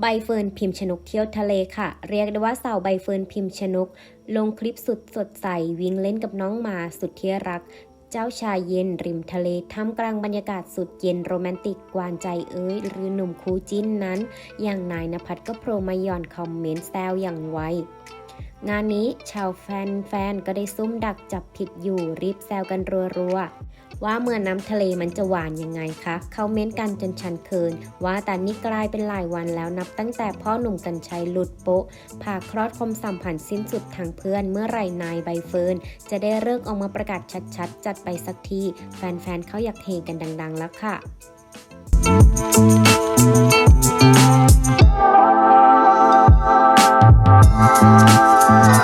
ใบเฟิร์นพิมพ์ชนกเที่ยวทะเลค่ะ เรียกได้ว่าสาวใบเฟิร์นพิมพ์ชนก ลงคลิปสุดสดใสวิ่งเล่นกับน้องหมาสุดที่รัก เจ้าชายเย็นริมทะเลท่ามกลางบรรยากาศสุดเย็นโรแมนติกกวานใจเอ้ย หรือหนุ่มคู่จิ้นนั้น อย่างนายนภัสก็โผล่มาย่อนคอมเมนต์แซวอย่างไวงานนี้ชาวแฟนๆก็ได้ซุ่มดักจับผิดอยู่รีบแซวกันรัวๆ ว่าเมื่อน้ำทะเลมันจะหวานยังไงคะเขาเม้นกันจนชันเคิน ว่าแต่นี่กลายเป็นหลายวันแล้วนับตั้งแต่พ่อหนุ่มกันชัยหลุดโป๊ะผ่าคลอดคมสัมผันสิ้นสุดทางเพื่อนเมื่อไรนายใบเฟิร์นจะได้เลิกออกมาประกาศชัดๆ จัดไปสักที แฟนๆเขาอยากเฮกันดัง ๆ แล้วค่ะ Thank.